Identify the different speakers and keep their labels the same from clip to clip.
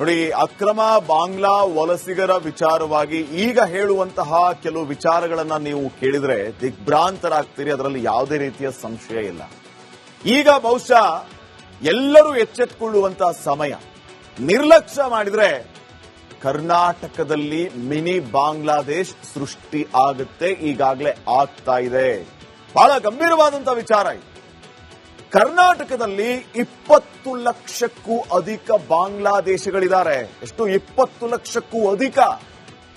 Speaker 1: ನೋಡಿ, ಅಕ್ರಮ ಬಾಂಗ್ಲಾ ವಲಸಿಗರ ವಿಚಾರವಾಗಿ ಈಗ ಹೇಳುವಂತಹ ಕೆಲವು ವಿಚಾರಗಳನ್ನ ನೀವು ಕೇಳಿದ್ರೆ ದಿಗ್ಭ್ರಾಂತರಾಗ್ತೀರಿ. ಅದರಲ್ಲಿ ಯಾವುದೇ ರೀತಿಯ ಸಂಶಯ ಇಲ್ಲ. ಈಗ ಬಹುಶಃ ಎಲ್ಲರೂ ಎಚ್ಚೆತ್ತುಕೊಳ್ಳುವಂತಹ ಸಮಯ. ನಿರ್ಲಕ್ಷ್ಯ ಮಾಡಿದ್ರೆ ಕರ್ನಾಟಕದಲ್ಲಿ ಮಿನಿ ಬಾಂಗ್ಲಾದೇಶ್ ಸೃಷ್ಟಿ ಆಗುತ್ತೆ. ಈಗಾಗಲೇ ಆಗ್ತಾ ಇದೆ. ಬಹಳ ಗಂಭೀರವಾದಂತಹ ವಿಚಾರ ಇದು. ಕರ್ನಾಟಕದಲ್ಲಿ ಇಪ್ಪತ್ತು ಲಕ್ಷಕ್ಕೂ ಅಧಿಕ ಬಾಂಗ್ಲಾದೇಶಗಳಿದ್ದಾರೆ. ಎಷ್ಟು? ಇಪ್ಪತ್ತು ಲಕ್ಷಕ್ಕೂ ಅಧಿಕ.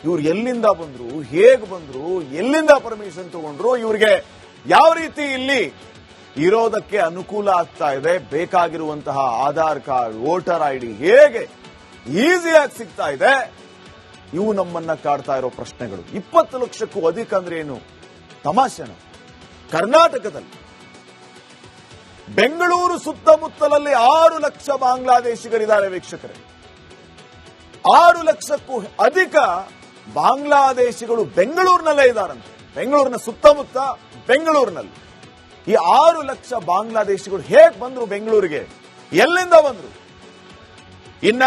Speaker 1: ಇವ್ರು ಎಲ್ಲಿಂದ ಬಂದ್ರು? ಹೇಗೆ ಬಂದ್ರು? ಎಲ್ಲಿಂದ ಪರ್ಮಿಷನ್ ತಗೊಂಡ್ರು? ಇವ್ರಿಗೆ ಯಾವ ರೀತಿ ಇಲ್ಲಿ ಇರೋದಕ್ಕೆ ಅನುಕೂಲ ಆಗ್ತಾ ಇದೆ? ಬೇಕಾಗಿರುವಂತಹ Aadhaar card, voter I D ಹೇಗೆ ಈಸಿಯಾಗಿ ಸಿಗ್ತಾ ಇದೆ? ಇವು ನಮ್ಮನ್ನ ಕಾಡ್ತಾ ಇರೋ ಪ್ರಶ್ನೆಗಳು. ಇಪ್ಪತ್ತು ಲಕ್ಷಕ್ಕೂ ಅಧಿಕ ಅಂದ್ರೆ ಏನು? ತಮಾಷೆನ? ಕರ್ನಾಟಕದಲ್ಲಿ ಬೆಂಗಳೂರು ಸುತ್ತಮುತ್ತಲಲ್ಲಿ ಆರು ಲಕ್ಷ ಬಾಂಗ್ಲಾದೇಶಿಗರಿದ್ದಾರೆ ವೀಕ್ಷಕರೇ. ಆರು ಲಕ್ಷಕ್ಕೂ ಅಧಿಕ ಬಾಂಗ್ಲಾದೇಶಿಗಳು ಬೆಂಗಳೂರಿನಲ್ಲೇ ಇದ್ದಾರಂತೆ. ಬೆಂಗಳೂರಿನ ಸುತ್ತಮುತ್ತ ಬೆಂಗಳೂರಿನಲ್ಲಿ. ಈ ಆರು ಲಕ್ಷ ಬಾಂಗ್ಲಾದೇಶಿಗಳು ಹೇಗೆ ಬಂದ್ರು ಬೆಂಗಳೂರಿಗೆ? ಎಲ್ಲಿಂದ ಬಂದ್ರು? ಇನ್ನ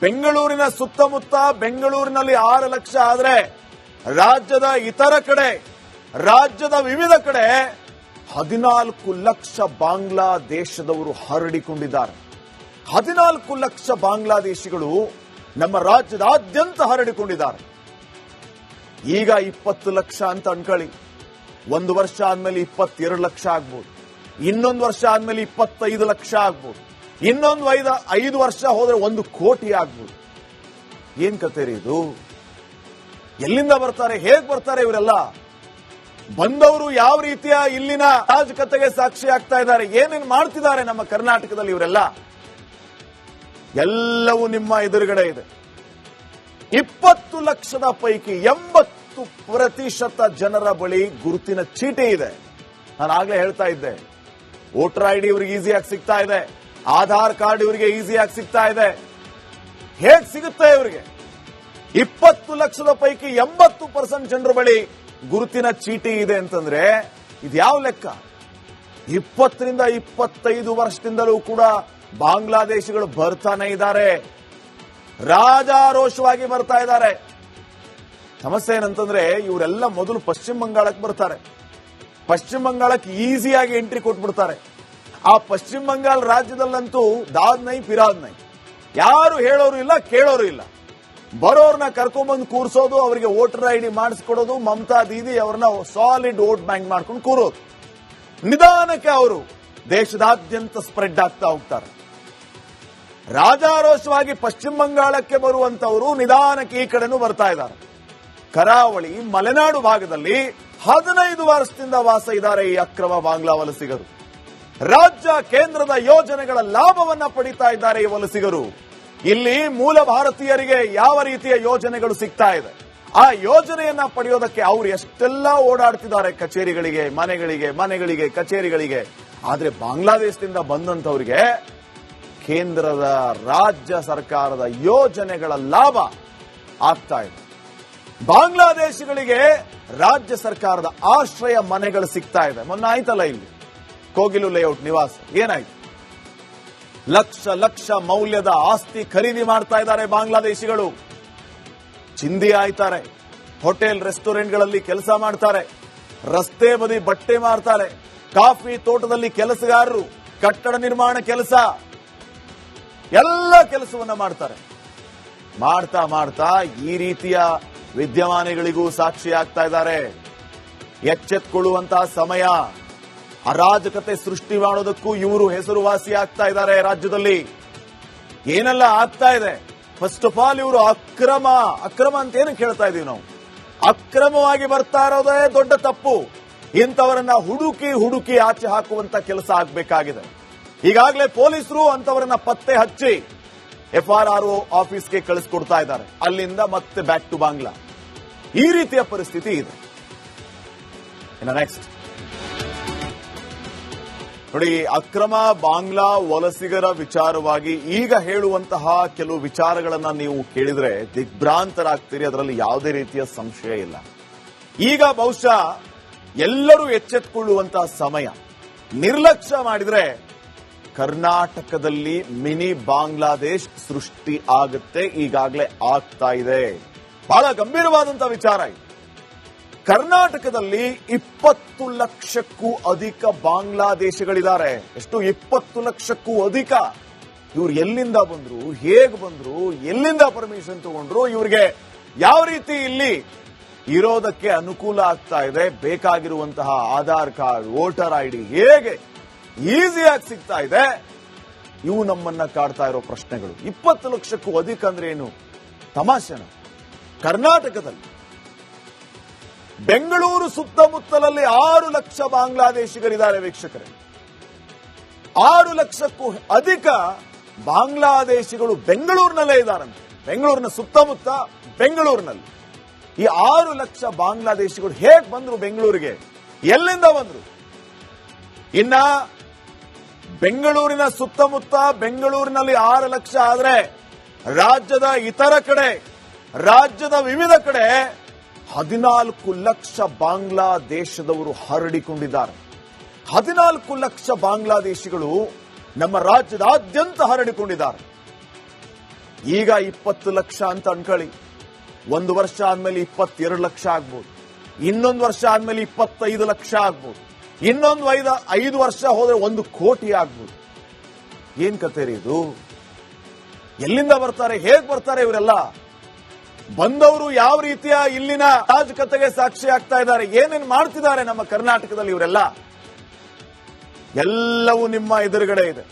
Speaker 1: ಬೆಂಗಳೂರಿನ ಸುತ್ತಮುತ್ತ ಬೆಂಗಳೂರಿನಲ್ಲಿ ಆರು ಲಕ್ಷ ಆದ್ರೆ ರಾಜ್ಯದ ಇತರ ಕಡೆ, ರಾಜ್ಯದ ವಿವಿಧ ಕಡೆ ಹದಿನಾಲ್ಕು ಲಕ್ಷ ಬಾಂಗ್ಲಾದೇಶದವರು ಹರಡಿಕೊಂಡಿದ್ದಾರೆ. ಹದಿನಾಲ್ಕು ಲಕ್ಷ ಬಾಂಗ್ಲಾದೇಶಿಗಳು ನಮ್ಮ ರಾಜ್ಯದಾದ್ಯಂತ ಹರಡಿಕೊಂಡಿದ್ದಾರೆ. ಈಗ ಇಪ್ಪತ್ತು ಲಕ್ಷ ಅಂತ ಅನ್ಕೊಳ್ಳಿ. ಒಂದು ವರ್ಷ ಆದ್ಮೇಲೆ ಇಪ್ಪತ್ತೆರಡು ಲಕ್ಷ ಆಗ್ಬೋದು. ಇನ್ನೊಂದು ವರ್ಷ ಆದ್ಮೇಲೆ ಇಪ್ಪತ್ತೈದು ಲಕ್ಷ ಆಗ್ಬೋದು. ಇನ್ನೊಂದು ಐದು ಐದು ವರ್ಷ ಹೋದ್ರೆ ಒಂದು ಕೋಟಿ ಆಗ್ಬೋದು. ಏನ್ ಕತೆ ಇದು? ಎಲ್ಲಿಂದ ಬರ್ತಾರೆ? ಹೇಗ್ ಬರ್ತಾರೆ ಇವರೆಲ್ಲ? ಬಂದವರು ಯಾವ ರೀತಿಯ ಇಲ್ಲಿನ ರಾಜಕತೆಗೆ ಸಾಕ್ಷಿ ಆಗ್ತಾ ಇದ್ದಾರೆ, ಏನೇನ್ ಮಾಡ್ತಿದ್ದಾರೆ ನಮ್ಮ ಕರ್ನಾಟಕದಲ್ಲಿ ಇವರೆಲ್ಲ, ಎಲ್ಲವೂ ನಿಮ್ಮ ಎದುರುಗಡೆ ಇದೆ. ಇಪ್ಪತ್ತು ಲಕ್ಷದ ಪೈಕಿ ಎಂಬತ್ತು ಪ್ರತಿಶತ ಜನರ ಬಳಿ ಗುರುತಿನ ಚೀಟಿ ಇದೆ. ನಾನು ಆಗ್ಲೇ ಹೇಳ್ತಾ ಇದ್ದೆ, ವೋಟರ್ ಐ ಡಿ ಇವರಿಗೆ ಈಸಿಯಾಗಿ ಸಿಗ್ತಾ ಇದೆ, ಆಧಾರ್ ಕಾರ್ಡ್ ಇವರಿಗೆ ಈಸಿಯಾಗಿ ಸಿಗ್ತಾ ಇದೆ. ಹೇಗ್ ಸಿಗುತ್ತೆ ಇವರಿಗೆ? ಇಪ್ಪತ್ತು ಲಕ್ಷದ ಪೈಕಿ ಎಂಬತ್ತು ಪರ್ಸೆಂಟ್ ಜನರ ಬಳಿ ಗುರುತಿನ ಚೀಟಿ ಇದೆ ಅಂತಂದ್ರೆ ಇದ್ಯಾವ ಲೆಕ್ಕ? ಇಪ್ಪತ್ತರಿಂದ ಇಪ್ಪತ್ತೈದು ವರ್ಷದಿಂದಲೂ ಕೂಡ ಬಾಂಗ್ಲಾದೇಶಿಗಳು ಬರ್ತಾನೆ ಇದ್ದಾರೆ. ರಾಜಾರೋಷವಾಗಿ ಬರ್ತಾ ಇದ್ದಾರೆ. ಸಮಸ್ಯೆ ಏನಂತಂದ್ರೆ ಇವರೆಲ್ಲ ಮೊದಲು ಪಶ್ಚಿಮ ಬಂಗಾಳಕ್ಕೆ ಬರ್ತಾರೆ. ಪಶ್ಚಿಮ ಬಂಗಾಳಕ್ಕೆ ಈಸಿಯಾಗಿ ಎಂಟ್ರಿ ಕೊಟ್ಬಿಡ್ತಾರೆ. ಆ ಪಶ್ಚಿಮ ಬಂಗಾಳ ರಾಜ್ಯದಲ್ಲಂತೂ ದಾದ್ ನೈ ಪಿರಾದ್ ನೈ ಯಾರು ಹೇಳೋರು ಇಲ್ಲ, ಕೇಳೋರು ಇಲ್ಲ. ಬರೋರ್ನ ಕರ್ಕೊಂಡ್ಬಂದು ಕೂರ್ಸೋದು, ಅವರಿಗೆ ವೋಟರ್ ಐ ಡಿ ಮಾಡಿಸ್ಕೊಡೋದು, ಮಮತಾ ದೀದಿ ಅವ್ರನ್ನ ಸಾಲಿಡ್ ವೋಟ್ ಬ್ಯಾಂಕ್ ಮಾಡ್ಕೊಂಡು ಕೂರೋದು. ನಿಧಾನಕ್ಕೆ ಅವರು ದೇಶದಾದ್ಯಂತ ಸ್ಪ್ರೆಡ್ ಆಗ್ತಾ ಹೋಗ್ತಾರೆ. ರಾಜಾರೋಷವಾಗಿ ಪಶ್ಚಿಮ ಬಂಗಾಳಕ್ಕೆ ಬರುವಂತವರು ನಿಧಾನಕ್ಕೆ ಈ ಕಡೆನೂ ಬರ್ತಾ ಇದ್ದಾರೆ. ಕರಾವಳಿ, ಮಲೆನಾಡು ಭಾಗದಲ್ಲಿ ಹದಿನೈದು ವರ್ಷದಿಂದ ವಾಸ ಇದ್ದಾರೆ ಈ ಅಕ್ರಮ ಬಾಂಗ್ಲಾ ವಲಸಿಗರು. ರಾಜ್ಯ ಕೇಂದ್ರದ ಯೋಜನೆಗಳ ಲಾಭವನ್ನ ಪಡಿತಾ ಇದ್ದಾರೆ ಈ ವಲಸಿಗರು. ಇಲ್ಲಿ ಮೂಲ ಭಾರತೀಯರಿಗೆ ಯಾವ ರೀತಿಯ ಯೋಜನೆಗಳು ಸಿಗ್ತಾ ಇದೆ? ಆ ಯೋಜನೆಯನ್ನ ಪಡೆಯೋದಕ್ಕೆ ಅವರು ಎಷ್ಟೆಲ್ಲ ಓಡಾಡ್ತಿದ್ದಾರೆ ಕಚೇರಿಗಳಿಗೆ, ಮನೆಗಳಿಗೆ ಮನೆಗಳಿಗೆ, ಕಚೇರಿಗಳಿಗೆ. ಆದ್ರೆ ಬಾಂಗ್ಲಾದೇಶದಿಂದ ಬಂದಂತವರಿಗೆ ಕೇಂದ್ರದ ರಾಜ್ಯ ಸರ್ಕಾರದ ಯೋಜನೆಗಳ ಲಾಭ ಆಗ್ತಾ ಇದೆ. ಬಾಂಗ್ಲಾದೇಶಗಳಿಗೆ ರಾಜ್ಯ ಸರ್ಕಾರದ ಆಶ್ರಯ ಮನೆಗಳು ಸಿಗ್ತಾ ಇದೆ. ಮೊನ್ನೆ ಆಯ್ತಲ್ಲ ಇಲ್ಲಿ? ಕೋಗಿಲು ಲೇಔಟ್ ನಿವಾಸ. ಏನಾಯ್ತು? ಲಕ್ಷ ಲಕ್ಷ ಮೌಲ್ಯದ ಆಸ್ತಿ ಖರೀದಿ ಮಾಡ್ತಾ ಇದ್ದಾರೆ ಬಾಂಗ್ಲಾದೇಶಿಗಳು. ಚಿಂದಿ ಆಯ್ತಾರೆ. ಹೋಟೆಲ್, ರೆಸ್ಟೋರೆಂಟ್ಗಳಲ್ಲಿ ಕೆಲಸ ಮಾಡ್ತಾರೆ. ರಸ್ತೆ ಬದಿ ಬಟ್ಟೆ ಮಾರ್ತಾರೆ. ಕಾಫಿ ತೋಟದಲ್ಲಿ ಕೆಲಸಗಾರರು, ಕಟ್ಟಡ ನಿರ್ಮಾಣ ಕೆಲಸ. ಎಲ್ಲ ಕೆಲಸವನ್ನ ಮಾಡ್ತಾರೆ. ಮಾಡ್ತಾ ಮಾಡ್ತಾ ಈ ರೀತಿಯ ವಿದ್ಯಮಾನಗಳಿಗೂ ಸಾಕ್ಷಿ ಆಗ್ತಾ ಇದ್ದಾರೆ. ಎಚ್ಚೆತ್ಕೊಳ್ಳುವಂತಹ ಸಮಯ. ಅರಾಜಕತೆ ಸೃಷ್ಟಿ ಮಾಡೋದಕ್ಕೂ ಇವರು ಹೆಸರುವಾಸಿ ಆಗ್ತಾ ಇದ್ದಾರೆ ರಾಜ್ಯದಲ್ಲಿ. ಏನೆಲ್ಲ ಆಗ್ತಾ ಇದೆ? ಫಸ್ಟ್ ಆಫ್ ಆಲ್ ಇವರು ಅಕ್ರಮ ಅಕ್ರಮ ಅಂತ ಏನು ಕೇಳ್ತಾ ಇದೀವಿ ನಾವು. ಅಕ್ರಮವಾಗಿ ಬರ್ತಾ ಇರೋದೇ ದೊಡ್ಡ ತಪ್ಪು. ಇಂಥವರನ್ನ ಹುಡುಕಿ ಹುಡುಕಿ ಆಚೆ ಹಾಕುವಂತ ಕೆಲಸ ಆಗಬೇಕಾಗಿದೆ. ಈಗಾಗಲೇ ಪೊಲೀಸರು ಅಂತವರನ್ನ ಪತ್ತೆ ಹಚ್ಚಿ ಎಫ್ಆರ್ಆರ್ಒ ಆಫೀಸ್ಗೆ ಕಳಿಸ್ಕೊಡ್ತಾ ಇದ್ದಾರೆ. ಅಲ್ಲಿಂದ ಮತ್ತೆ ಬ್ಯಾಕ್ ಟು ಬಾಂಗ್ಲಾ. ಈ ರೀತಿಯ ಪರಿಸ್ಥಿತಿ ಇದೆ. ನೆಕ್ಸ್ಟ್ ನೋಡಿ, ಅಕ್ರಮ ಬಾಂಗ್ಲಾ ವಲಸಿಗರ ವಿಚಾರವಾಗಿ ಈಗ ಹೇಳುವಂತಹ ಕೆಲವು ವಿಚಾರಗಳನ್ನ ನೀವು ಕೇಳಿದ್ರೆ ದಿಗ್ಭ್ರಾಂತರಾಗ್ತೀರಿ. ಅದರಲ್ಲಿ ಯಾವುದೇ ರೀತಿಯ ಸಂಶಯ ಇಲ್ಲ. ಈಗ ಬಹುಶಃ ಎಲ್ಲರೂ ಎಚ್ಚೆತ್ತುಕೊಳ್ಳುವಂತಹ ಸಮಯ. ನಿರ್ಲಕ್ಷ್ಯ ಮಾಡಿದ್ರೆ ಕರ್ನಾಟಕದಲ್ಲಿ ಮಿನಿ ಬಾಂಗ್ಲಾದೇಶ್ ಸೃಷ್ಟಿ ಆಗುತ್ತೆ, ಈಗಾಗಲೇ ಆಗ್ತಾ ಇದೆ. ಬಹಳ ಗಂಭೀರವಾದಂತಹ ವಿಚಾರ ಇದು. ಕರ್ನಾಟಕದಲ್ಲಿ ಇಪ್ಪತ್ತು ಲಕ್ಷಕ್ಕೂ ಅಧಿಕ ಬಾಂಗ್ಲಾದೇಶಗಳಿದ್ದಾರೆ. ಎಷ್ಟು? ಇಪ್ಪತ್ತು ಲಕ್ಷಕ್ಕೂ ಅಧಿಕ. ಇವ್ರು ಎಲ್ಲಿಂದ ಬಂದ್ರು? ಹೇಗೆ ಬಂದ್ರು? ಎಲ್ಲಿಂದ ಪರ್ಮಿಷನ್ ತಗೊಂಡ್ರು? ಇವ್ರಿಗೆ ಯಾವ ರೀತಿ ಇಲ್ಲಿ ಇರೋದಕ್ಕೆ ಅನುಕೂಲ ಆಗ್ತಾ ಇದೆ? ಬೇಕಾಗಿರುವಂತಹ Aadhaar card, voter I D ಹೇಗೆ ಈಸಿಯಾಗಿ ಸಿಗ್ತಾ ಇದೆ? ಇವು ನಮ್ಮನ್ನ ಕಾಡ್ತಾ ಇರೋ ಪ್ರಶ್ನೆಗಳು. ಇಪ್ಪತ್ತು ಲಕ್ಷಕ್ಕೂ ಅಧಿಕ ಅಂದ್ರೆ ಏನು? ತಮಾಷೆನ? ಕರ್ನಾಟಕದಲ್ಲಿ ಬೆಂಗಳೂರು ಸುತ್ತಮುತ್ತಲಲ್ಲಿ ಆರು ಲಕ್ಷ ಬಾಂಗ್ಲಾದೇಶಿಗರಿದ್ದಾರೆ ವೀಕ್ಷಕರೇ. ಆರು ಲಕ್ಷಕ್ಕೂ ಅಧಿಕ ಬಾಂಗ್ಲಾದೇಶಿಗಳು ಬೆಂಗಳೂರಿನಲ್ಲೇ ಇದ್ದಾರಂತೆ. ಬೆಂಗಳೂರಿನ ಸುತ್ತಮುತ್ತ ಬೆಂಗಳೂರಿನಲ್ಲಿ. ಈ ಆರು ಲಕ್ಷ ಬಾಂಗ್ಲಾದೇಶಿಗಳು ಹೇಗೆ ಬಂದ್ರು ಬೆಂಗಳೂರಿಗೆ? ಎಲ್ಲಿಂದ ಬಂದ್ರು? ಇನ್ನ ಬೆಂಗಳೂರಿನ ಸುತ್ತಮುತ್ತ ಬೆಂಗಳೂರಿನಲ್ಲಿ ಆರು ಲಕ್ಷ ಆದ್ರೆ ರಾಜ್ಯದ ಇತರ ಕಡೆ, ರಾಜ್ಯದ ವಿವಿಧ ಕಡೆ ಹದಿನಾಲ್ಕು ಲಕ್ಷ ಬಾಂಗ್ಲಾದೇಶದವರು ಹರಡಿಕೊಂಡಿದ್ದಾರೆ. ಹದಿನಾಲ್ಕು ಲಕ್ಷ ಬಾಂಗ್ಲಾದೇಶಿಗಳು ನಮ್ಮ ರಾಜ್ಯದಾದ್ಯಂತ ಹರಡಿಕೊಂಡಿದ್ದಾರೆ. ಈಗ ಇಪ್ಪತ್ತು ಲಕ್ಷ ಅಂತ ಅನ್ಕೊಳ್ಳಿ. ಒಂದು ವರ್ಷ ಆದ್ಮೇಲೆ ಇಪ್ಪತ್ತೆರಡು ಲಕ್ಷ ಆಗ್ಬೋದು. ಇನ್ನೊಂದು ವರ್ಷ ಆದ್ಮೇಲೆ ಇಪ್ಪತ್ತೈದು ಲಕ್ಷ ಆಗ್ಬೋದು. ಇನ್ನೊಂದು ಐದು ಐದು ವರ್ಷ ಹೋದ್ರೆ ಒಂದು ಕೋಟಿ ಆಗ್ಬೋದು. ಏನ್ ಕತೆ ಇದು? ಎಲ್ಲಿಂದ ಬರ್ತಾರೆ? ಹೇಗ್ ಬರ್ತಾರೆ ಇವರೆಲ್ಲ? ಬಂದವರು ಯಾವ ರೀತಿಯ ಇಲ್ಲಿನ ರಾಜಕತೆಗೆ ಸಾಕ್ಷಿ ಆಗ್ತಾ ಇದ್ದಾರೆ, ಏನೇನ್ ಮಾಡ್ತಿದ್ದಾರೆ ನಮ್ಮ ಕರ್ನಾಟಕದಲ್ಲಿ ಇವರೆಲ್ಲ? ಎಲ್ಲವೂ ನಿಮ್ಮ ಎದುರುಗಡೆ ಇದೆ.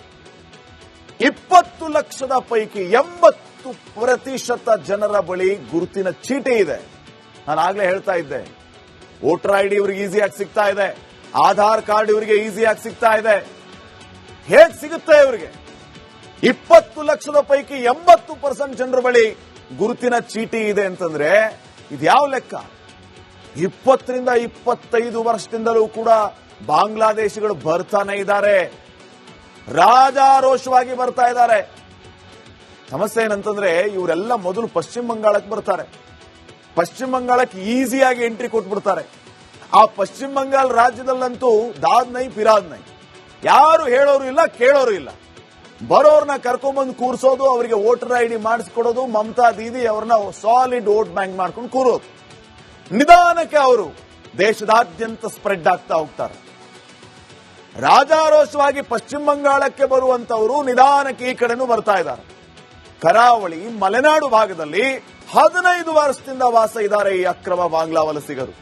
Speaker 1: ಇಪ್ಪತ್ತು ಲಕ್ಷದ ಪೈಕಿ ಎಂಬತ್ತು ಪ್ರತಿಶತ ಜನರ ಬಳಿ ಗುರುತಿನ ಚೀಟಿ ಇದೆ. ನಾನು ಆಗ್ಲೇ ಹೇಳ್ತಾ ಇದ್ದೆ. ವೋಟರ್ ಐ ಡಿ ಇವರಿಗೆ ಈಸಿಯಾಗಿ ಸಿಗ್ತಾ ಇದೆ. ಆಧಾರ್ ಕಾರ್ಡ್ ಇವರಿಗೆ ಈಸಿಯಾಗಿ ಸಿಗ್ತಾ ಇದೆ. ಹೇಗ್ ಸಿಗುತ್ತೆ ಇವರಿಗೆ? ಇಪ್ಪತ್ತು ಲಕ್ಷದ ಪೈಕಿ ಎಂಬತ್ತು ಪರ್ಸೆಂಟ್ ಜನರ ಬಳಿ ಗುರುತಿನ ಚೀಟಿ ಇದೆ ಅಂತಂದ್ರೆ ಇದ್ಯಾವ ಲೆಕ್ಕ? ಇಪ್ಪತ್ತರಿಂದ ಇಪ್ಪತ್ತೈದು ವರ್ಷದಿಂದಲೂ ಕೂಡ ಬಾಂಗ್ಲಾದೇಶಿಗಳು ಬರ್ತಾನೆ ಇದ್ದಾರೆ. ರಾಜಾರೋಷವಾಗಿ ಬರ್ತಾ ಇದ್ದಾರೆ. ಸಮಸ್ಯೆ ಏನಂತಂದ್ರೆ ಇವರೆಲ್ಲ ಮೊದಲು ಪಶ್ಚಿಮ ಬಂಗಾಳಕ್ಕೆ ಬರ್ತಾರೆ. ಪಶ್ಚಿಮ ಬಂಗಾಳಕ್ಕೆ ಈಸಿಯಾಗಿ ಎಂಟ್ರಿ ಕೊಟ್ಬಿಡ್ತಾರೆ. ಆ ಪಶ್ಚಿಮ ಬಂಗಾಳ ರಾಜ್ಯದಲ್ಲಂತೂ ದಾದ್ ನೈ ಪಿರಾದ್ ನೈ ಯಾರು ಹೇಳೋರು ಇಲ್ಲ, ಕೇಳೋರು ಇಲ್ಲ. ಬರೋರ್ನ ಕರ್ಕೊಂಡ್ಬಂದು ಕೂರಿಸೋದು, ಅವರಿಗೆ ವೋಟರ್ ಐ ಡಿ ಮಾಡಿಸ್ಕೊಡೋದು, ಮಮತಾ ದೀದಿ ಅವ್ರನ್ನ ಸಾಲಿಡ್ ವೋಟ್ ಬ್ಯಾಂಕ್ ಮಾಡ್ಕೊಂಡು ಕೂರೋದು. ನಿಧಾನಕ್ಕೆ ಅವರು ದೇಶದಾದ್ಯಂತ ಸ್ಪ್ರೆಡ್ ಆಗ್ತಾ ಹೋಗ್ತಾರೆ. ರಾಜಾರೋಷವಾಗಿ ಪಶ್ಚಿಮ ಬಂಗಾಳಕ್ಕೆ ಬರುವಂತವರು ನಿಧಾನಕ್ಕೆ ಈ ಕಡೆನೂ ಬರ್ತಾ ಇದ್ದಾರೆ. ಕರಾವಳಿ, ಮಲೆನಾಡು ಭಾಗದಲ್ಲಿ ಹದಿನೈದು ವರ್ಷದಿಂದ ವಾಸ ಇದ್ದಾರೆ ಈ ಅಕ್ರಮ ಬಾಂಗ್ಲಾ ವಲಸಿಗರು.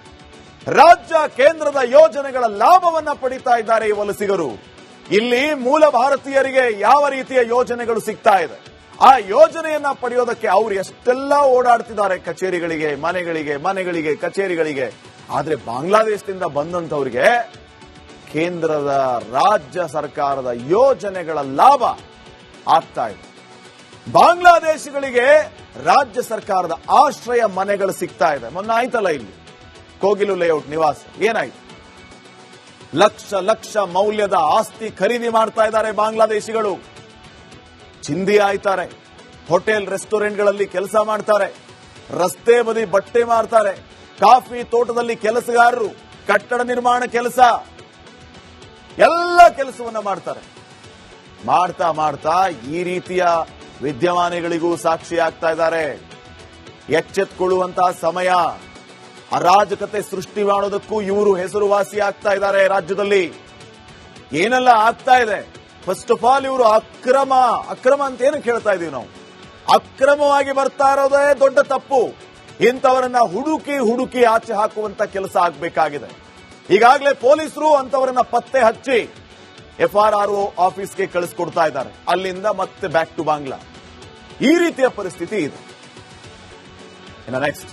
Speaker 1: ರಾಜ್ಯ ಕೇಂದ್ರದ ಯೋಜನೆಗಳ ಲಾಭವನ್ನ ಪಡಿತಾ ಇದ್ದಾರೆ ಈ ವಲಸಿಗರು. ಇಲ್ಲಿ ಮೂಲ ಭಾರತೀಯರಿಗೆ ಯಾವ ರೀತಿಯ ಯೋಜನೆಗಳು ಸಿಗ್ತಾ ಇದೆ? ಆ ಯೋಜನೆಯನ್ನ ಪಡೆಯೋದಕ್ಕೆ ಅವರು ಎಷ್ಟೆಲ್ಲ ಓಡಾಡ್ತಿದ್ದಾರೆ ಕಚೇರಿಗಳಿಗೆ, ಮನೆಗಳಿಗೆ ಮನೆಗಳಿಗೆ, ಕಚೇರಿಗಳಿಗೆ. ಆದ್ರೆ ಬಾಂಗ್ಲಾದೇಶದಿಂದ ಬಂದಂತವರಿಗೆ ಕೇಂದ್ರದ ರಾಜ್ಯ ಸರ್ಕಾರದ ಯೋಜನೆಗಳ ಲಾಭ ಆಗ್ತಾ ಇದೆ. ಬಾಂಗ್ಲಾದೇಶಗಳಿಗೆ ರಾಜ್ಯ ಸರ್ಕಾರದ ಆಶ್ರಯ ಮನೆಗಳು ಸಿಗ್ತಾ ಇದೆ. ಮೊನ್ನೆ ಆಯ್ತಲ್ಲ ಇಲ್ಲಿ? ಕೋಗಿಲು ಲೇಔಟ್ ನಿವಾಸ. ಏನಾಯ್ತು? ಲಕ್ಷ ಲಕ್ಷ ಮೌಲ್ಯದ ಆಸ್ತಿ ಖರೀದಿ ಮಾಡ್ತಾ ಇದ್ದಾರೆ ಬಾಂಗ್ಲಾದೇಶಿಗಳು. ಚಿಂದಿ ಆಯ್ತಾರೆ. ಹೋಟೆಲ್, ರೆಸ್ಟೋರೆಂಟ್ಗಳಲ್ಲಿ ಕೆಲಸ ಮಾಡ್ತಾರೆ. ರಸ್ತೆ ಬದಿ ಬಟ್ಟೆ ಮಾರ್ತಾರೆ. ಕಾಫಿ ತೋಟದಲ್ಲಿ ಕೆಲಸಗಾರರು, ಕಟ್ಟಡ ನಿರ್ಮಾಣ ಕೆಲಸ. ಎಲ್ಲ ಕೆಲಸವನ್ನ ಮಾಡ್ತಾರೆ. ಮಾಡ್ತಾ ಮಾಡ್ತಾ ಈ ರೀತಿಯ ವಿದ್ಯಮಾನಗಳಿಗೂ ಸಾಕ್ಷಿ ಆಗ್ತಾ ಇದ್ದಾರೆ. ಎಚ್ಚೆತ್ಕೊಳ್ಳುವಂತಹ ಸಮಯ. ಅರಾಜಕತೆ ಸೃಷ್ಟಿ ಮಾಡೋದಕ್ಕೂ ಇವರು ಹೆಸರುವಾಸಿ ಆಗ್ತಾ ಇದ್ದಾರೆ ರಾಜ್ಯದಲ್ಲಿ. ಏನೆಲ್ಲ ಆಗ್ತಾ ಇದೆ? ಫಸ್ಟ್ ಆಫ್ ಆಲ್ ಇವರು ಅಕ್ರಮ ಅಕ್ರಮ ಅಂತ ಏನು ಕೇಳ್ತಾ ಇದೀವಿ ನಾವು. ಅಕ್ರಮವಾಗಿ ಬರ್ತಾ ಇರೋದೇ ದೊಡ್ಡ ತಪ್ಪು. ಇಂಥವರನ್ನ ಹುಡುಕಿ ಹುಡುಕಿ ಆಚೆ ಹಾಕುವಂತ ಕೆಲಸ ಆಗಬೇಕಾಗಿದೆ. ಈಗಾಗಲೇ ಪೊಲೀಸರು ಅಂತವರನ್ನ ಪತ್ತೆ ಹಚ್ಚಿ ಎಫ್ಆರ್ಆರ್ ಆಫೀಸ್ಗೆ ಕಳಿಸ್ಕೊಡ್ತಾ ಇದ್ದಾರೆ. ಅಲ್ಲಿಂದ ಮತ್ತೆ ಬ್ಯಾಕ್ ಟು ಬಾಂಗ್ಲಾ ಈ ರೀತಿಯ ಪರಿಸ್ಥಿತಿ ಇದೆ. ನೆಕ್ಸ್ಟ್